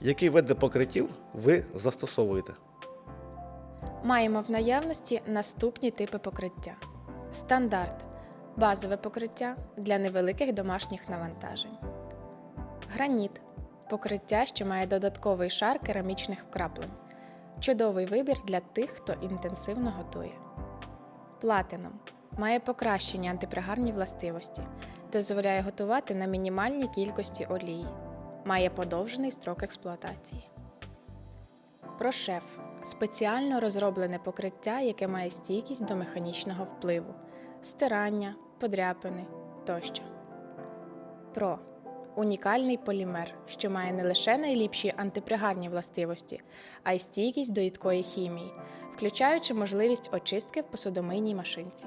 Які види покриттів ви застосовуєте? Маємо в наявності наступні типи покриття: стандарт базове покриття для невеликих домашніх навантажень. Граніт покриття, що має додатковий шар керамічних вкраплень. Чудовий вибір для тих, хто інтенсивно готує. Платином має покращені антипригарні властивості, дозволяє готувати на мінімальній кількості олії. Має подовжений строк експлуатації. Прошеф спеціально розроблене покриття, яке має стійкість до механічного впливу, стирання, подряпини тощо. Про унікальний полімер, що має не лише найліпші антипригарні властивості, а й стійкість до їдкої хімії, включаючи можливість очистки в посудомийній машинці.